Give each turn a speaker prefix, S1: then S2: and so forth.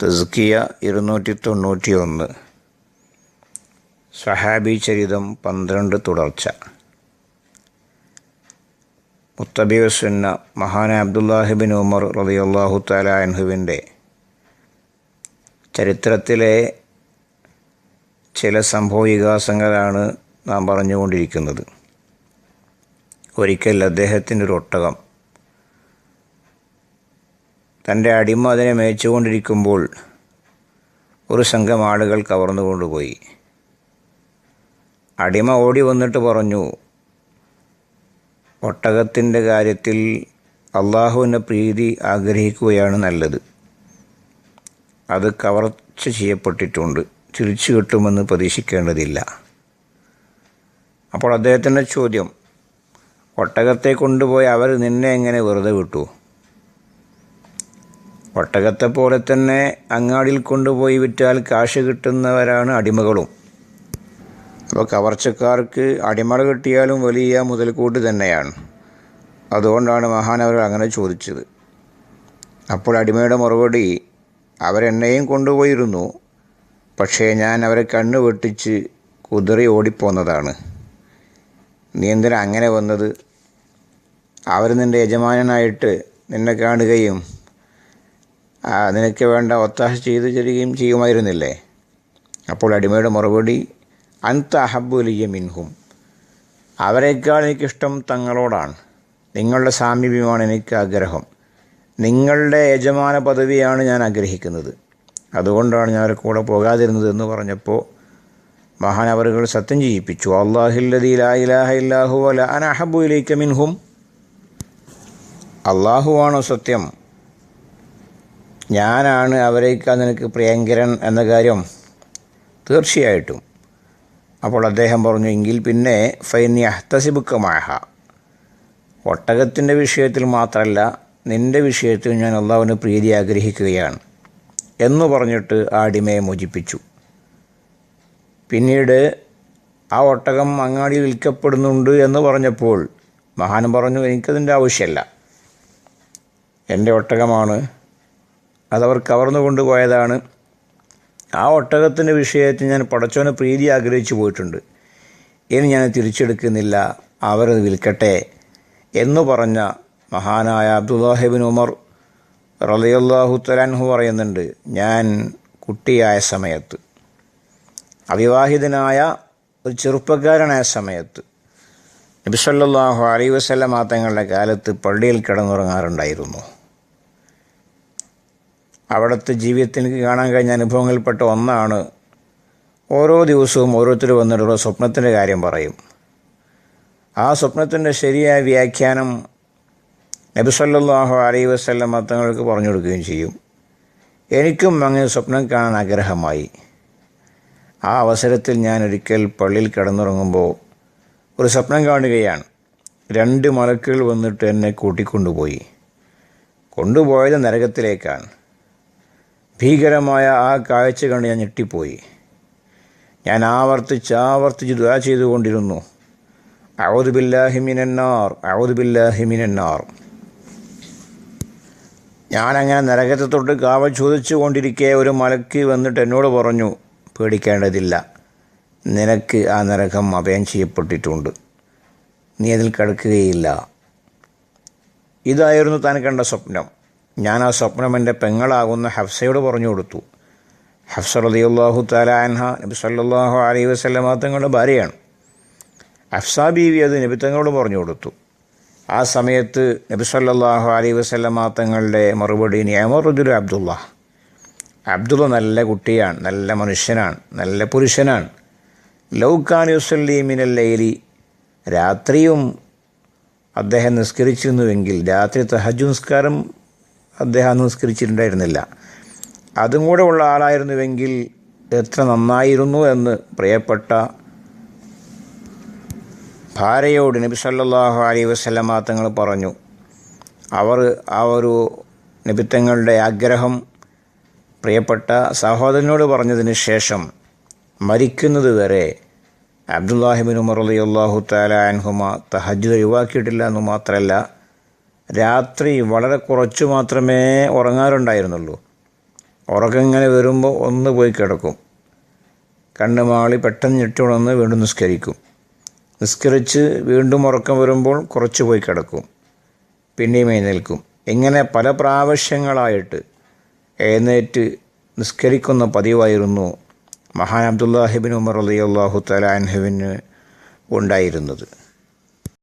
S1: തസ്കിയ ഇരുന്നൂറ്റി തൊണ്ണൂറ്റി ഒന്ന് സഹാബി ചരിതം പന്ത്രണ്ട് തുടർച്ച. മുത്തബിയുസുന്ന മഹാന അബ്ദുല്ലാഹിബിൻ ഉമർ റളിയല്ലാഹു തആല അൻഹുവിന്റെ ചരിത്രത്തിലെ ചില സംഭവവികാസങ്ങളാണ് നാം പറഞ്ഞുകൊണ്ടിരിക്കുന്നത്. ഒരിക്കൽ അദ്ദേഹത്തിന്റെ ഒരു ഒട്ടകം തന്റെ അടിമ അതിനെ മേച്ചുകൊണ്ടിരിക്കുമ്പോൾ ഒരു സംഘം ആളുകൾ കവർന്നു കൊണ്ടുപോയി അടിമ ഓടി വന്നിട്ട് പറഞ്ഞു ഒട്ടകത്തിന്റെ കാര്യത്തിൽ അള്ളാഹുവിന്റെ പ്രീതി ആഗ്രഹിക്കുകയാണ് നല്ലത്. അത് കവർച്ച ചെയ്യപ്പെട്ടിട്ടുണ്ട്. തിരിച്ചു കിട്ടുമെന്ന് പ്രതീക്ഷിക്കേണ്ടതില്ല. അപ്പോൾ അദ്ദേഹത്തിന്റെ ചോദ്യം ഒട്ടകത്തെ കൊണ്ടുപോയി അവർ നിന്നെ എങ്ങനെ വെറുതെ വിട്ടു? ഒട്ടകത്തെ പോലെ തന്നെ അങ്ങാടിയിൽ കൊണ്ടുപോയി വിറ്റാൽ കാശ് കിട്ടുന്നവരാണ് അടിമകളും. അപ്പോൾ കവർച്ചക്കാർക്ക് അടിമകൾ കിട്ടിയാലും വലിയ മുതൽക്കൂട്ട് തന്നെയാണ്. അതുകൊണ്ടാണ് മഹാൻ അവർ അങ്ങനെ ചോദിച്ചത്. അപ്പോൾ അടിമയുടെ മറുപടി അവരെന്നെയും കൊണ്ടുപോയിരുന്നു പക്ഷേ ഞാൻ അവരെ കണ്ണു വെട്ടിച്ച് കുതിറി ഓടിപ്പോന്നതാണ്. നീ എന്തിനാ അങ്ങനെ വന്നത്? അവർ നിന്റെ യജമാനനായിട്ട് നിന്നെ കാണുകയും നിനക്ക് വേണ്ട ഒത്താശ ചെയ്തു തരികയും ചെയ്യുമായിരുന്നില്ലേ? അപ്പോൾ അടിമയുടെ മറുപടി അന്ത അഹബുലിയ മിൻഹും. അവരെക്കാൾ എനിക്കിഷ്ടം തങ്ങളോടാണ്. നിങ്ങളുടെ സാമീപ്യമാണ് എനിക്ക് ആഗ്രഹം. നിങ്ങളുടെ യജമാന പദവിയാണ് ഞാൻ ആഗ്രഹിക്കുന്നത്. അതുകൊണ്ടാണ് ഞാൻ അവരെ കൂടെ പോകാതിരുന്നത് എന്ന് പറഞ്ഞപ്പോൾ മഹാൻ അവരുകൾ സത്യം ചെയ്യിപ്പിച്ചു. ഇല്ലാഹു അല അന അഹബു മിൻഹും. അള്ളാഹുവാണോ സത്യം? ഞാനാണ് അവരേക്കാൾ നിനക്ക് പ്രിയങ്കരൻ എന്ന കാര്യം തീർച്ചയായിട്ടും. അപ്പോൾ അദ്ദേഹം പറഞ്ഞു എങ്കിൽ പിന്നെ ഫൈനി അഹ്തസിബുക്കമാഹ. ഒട്ടകത്തിന്റെ വിഷയത്തിൽ മാത്രമല്ല നിന്റെ വിഷയത്തിൽ ഞാൻ അള്ളാഹുവിന് പ്രീതി ആഗ്രഹിക്കുകയാണ്. എന്ന് പറഞ്ഞിട്ട് ആ അടിമയെ മോചിപ്പിച്ചു. പിന്നീട് ആ ഒട്ടകം അങ്ങാടി വിൽക്കപ്പെടുന്നുണ്ട് എന്ന് പറഞ്ഞപ്പോൾ മഹാൻ പറഞ്ഞു എനിക്കതിന്റെ ആവശ്യമല്ല. എന്റെ ഒട്ടകമാണ് അതവർ കവർന്നു കൊണ്ടുപോയതാണ്. ആ ഒട്ടകത്തിന്റെ വിഷയത്തിൽ ഞാൻ പടച്ചോനെ പ്രീതി ആഗ്രഹിച്ചു പോയിട്ടുണ്ട്. ഇനി ഞാൻ തിരിച്ചെടുക്കുന്നില്ല. അവരത് വിൽക്കട്ടെ എന്നു പറഞ്ഞ മഹാനായ അബ്ദുല്ലാഹിബിൻ ഉമർ റളിയല്ലാഹു തലാൻഹു പറയുന്നുണ്ട് ഞാൻ കുട്ടിയായ സമയത്ത് അവിവാഹിതനായ ഒരു ചെറുപ്പക്കാരനായ സമയത്ത് നബിസല്ലാഹു അലൈ വസ്ലം തങ്ങളുടെ കാലത്ത് പള്ളിയിൽ കിടന്നുറങ്ങാറുണ്ടായിരുന്നു. അവിടുത്തെ ജീവിതത്തിൽ എനിക്ക് കാണാൻ കഴിഞ്ഞ അനുഭവങ്ങളിൽപ്പെട്ട ഒന്നാണ് ഓരോ ദിവസവും ഓരോരുത്തർ വന്നിട്ടുള്ള സ്വപ്നത്തിന്റെ കാര്യം പറയും. ആ സ്വപ്നത്തിന്റെ ശരിയായ വ്യാഖ്യാനം നബിസല്ലാഹു അലൈ വസ്ല്ലാം തങ്ങൾക്ക് പറഞ്ഞു കൊടുക്കുകയും ചെയ്യും. എനിക്കും അങ്ങനെ സ്വപ്നം കാണാൻ ആഗ്രഹമായി. ആ അവസരത്തിൽ ഞാൻ ഒരിക്കൽ പള്ളിയിൽ കിടന്നുറങ്ങുമ്പോൾ ഒരു സ്വപ്നം കാണുകയാണ്. രണ്ട് മലക്കുകൾ വന്നിട്ട് എന്നെ കൂട്ടിക്കൊണ്ടുപോയി. കൊണ്ടുപോയത് നരകത്തിലേക്കാണ്. ഭീകരമായ ആ കാഴ്ച കണ്ട് ഞാൻ ഞെട്ടിപ്പോയി. ഞാൻ ആവർത്തിച്ച് ആവർത്തിച്ച് ദ്വാ ചെയ്തുകൊണ്ടിരുന്നു. ഔദുബില്ലാഹിമിനാർ ഔദുബില്ലാഹിമിനാർ ഞാനങ്ങനെ നരകത്തെ തൊട്ട് കാവൽ ചോദിച്ചു കൊണ്ടിരിക്കെ ഒരു മലക്ക് വന്നിട്ട് എന്നോട് പറഞ്ഞു പേടിക്കേണ്ടതില്ല. നിനക്ക് ആ നരകം അഭയം ചെയ്യപ്പെട്ടിട്ടുണ്ട്. നീ അതിൽ കിടക്കുകയില്ല. ഇതായിരുന്നു താൻ കണ്ട സ്വപ്നം. ഞാൻ ആ സ്വപ്നം എന്റെ പെങ്ങളാകുന്ന ഹഫ്സയോട് പറഞ്ഞു കൊടുത്തു. ഹഫ്സ റളിയല്ലാഹു തആല അൻഹ നബി സല്ലാഹു അലൈഹി വസല്ലമ തങ്ങളുടെ ഭാര്യയാണ്. ഹഫ്സ ബീവി അത് നബി തങ്ങളോട് പറഞ്ഞു കൊടുത്തു. ആ സമയത്ത് നബി സല്ലാഹു അലൈഹി വസല്ലമ തങ്ങളുടെ മറുപടി നിയമറുദ്ദുൽ അബ്ദുള്ള അബ്ദുള്ള നല്ല കുട്ടിയാണ് നല്ല മനുഷ്യനാണ് നല്ല പുരുഷനാണ്. ലൗഖാൻ യുസല്ലി മിനൽ ലൈലി. രാത്രിയും അദ്ദേഹം നിസ്കരിച്ചിരുന്നുവെങ്കിൽ രാത്രി തഹജ് നിസ്കാരം അദ്ദേഹം നിസ്കരിച്ചിട്ടുണ്ടായിരുന്നില്ല അതും കൂടെ ഉള്ള ആളായിരുന്നുവെങ്കിൽ എത്ര നന്നായിരുന്നു എന്ന് പ്രിയപ്പെട്ട ഭാര്യയോട് നബി സല്ലാഹു അലൈഹി വസല്ലമ തങ്ങൾ പറഞ്ഞു. അവർ ആ ഒരു നബിത്തങ്ങളുടെ ആഗ്രഹം പ്രിയപ്പെട്ട സഹോദരനോട് പറഞ്ഞതിന് ശേഷം മരിക്കുന്നത് വരെ അബ്ദുല്ലാഹിബിൻ ഉമർ അലി അള്ളാഹു താല അൻഹുമ തഹജ് ഒഴിവാക്കിയിട്ടില്ല എന്ന് മാത്രമല്ല രാത്രി വളരെ കുറച്ച് മാത്രമേ ഉറങ്ങാറുണ്ടായിരുന്നുള്ളൂ. ഉറക്കം ഇങ്ങനെ വരുമ്പോൾ ഒന്ന് പോയി കിടക്കും. കണ്ണ് മാളി പെട്ടെന്ന് ഞെട്ടുണർന്ന് വീണ്ടും നിസ്കരിക്കും. നിസ്കരിച്ച് വീണ്ടും ഉറക്കം വരുമ്പോൾ കുറച്ച് പോയി കിടക്കും. പിന്നെയും എഴുന്നേൽക്കും. ഇങ്ങനെ പല പ്രാവശ്യങ്ങളായിട്ട് എഴുന്നേറ്റ് നിസ്കരിക്കുന്ന പതിവായിരുന്നു മഹാൻ അബ്ദുല്ലാഹിബിൻ ഉമർ അലി അള്ളാഹു തലാൻഹുവിന് ഉണ്ടായിരുന്നത്.